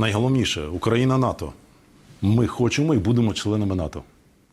Найголовніше Україна НАТО. Ми хочемо і будемо членами НАТО.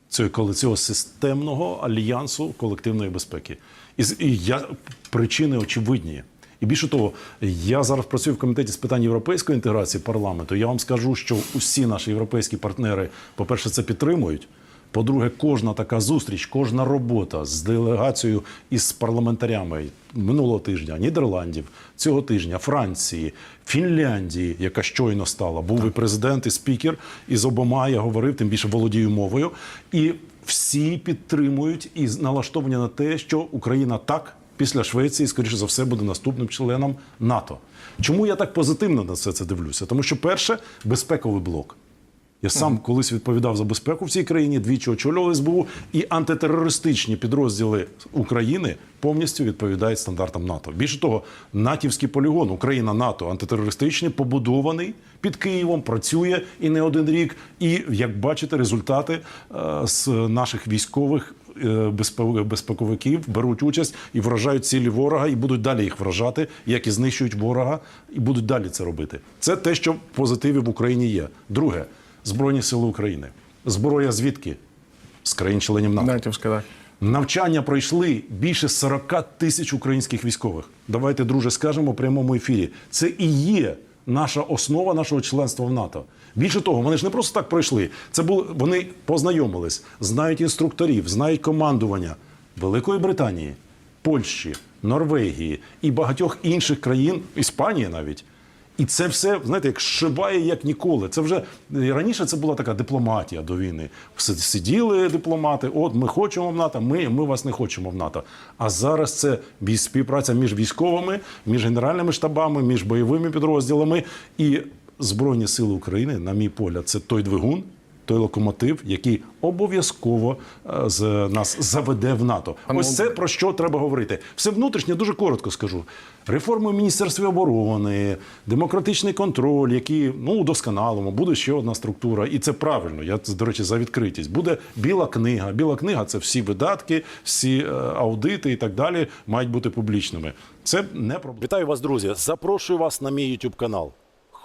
Цього цього системного альянсу колективної безпеки. І, і я причини очевидні. І більше того, я зараз працюю в комітеті з питань європейської інтеграції парламенту. Я вам скажу, що усі наші європейські партнери, по-перше, це підтримують. По-друге, кожна така зустріч, кожна робота з делегацією із парламентарями минулого тижня Нідерландів, цього тижня Франції, Фінляндії, яка щойно стала, був і президент, і спікер, і з обома я говорив, тим більше володію мовою. І всі підтримують і налаштовані на те, що Україна так після Швеції, скоріше за все, буде наступним членом НАТО. Чому я так позитивно на все це дивлюся? Тому що, перше, безпековий блок. Я сам колись відповідав за безпеку в цій країні, двічі очолював СБУ, і антитерористичні підрозділи України повністю відповідають стандартам НАТО. Більше того, натівський полігон Україна НАТО антитерористичний побудований під Києвом, працює і не один рік. І як бачите, результати е, з наших військових. е, Безпековиків беруть участь і вражають цілі ворога, і будуть далі їх вражати, як і знищують ворога, і будуть далі це робити. Це те, що в позитиві в Україні є. Друге, Збройні сили України. Зброя звідки? З країн-членів НАТО. Натівська, так. Навчання пройшли більше 40 тисяч українських військових. Давайте, друже, скажемо в прямому ефірі. Це і є наша основа нашого членства в НАТО. Більше того, вони ж не просто так пройшли. Це були вони познайомились, знають інструкторів, знають командування Великої Британії, Польщі, Норвегії і багатьох інших країн, Іспанії навіть. І це все, знаєте, як шибає як ніколи. Це вже раніше це була така дипломатія до війни. Си- Сиділи дипломати, от ми хочемо в НАТО, ми, ми вас не хочемо в НАТО. А зараз це співпраця між військовими, між генеральними штабами, між бойовими підрозділами і Збройні Сили України, на мій погляд, це той двигун. Той локомотив, який обов'язково е, з нас заведе в НАТО. Ось це про що треба говорити. Все внутрішнє дуже коротко скажу. Реформи в Міністерстві оборони, демократичний контроль, які ну удосконалимо, буде ще одна структура, і це правильно. Я до речі за відкритість. Буде біла книга. Біла книга це всі видатки, всі е, аудити і так далі мають бути публічними. Це не проблема. Вітаю вас, друзі. Запрошую вас на мій YouTube канал.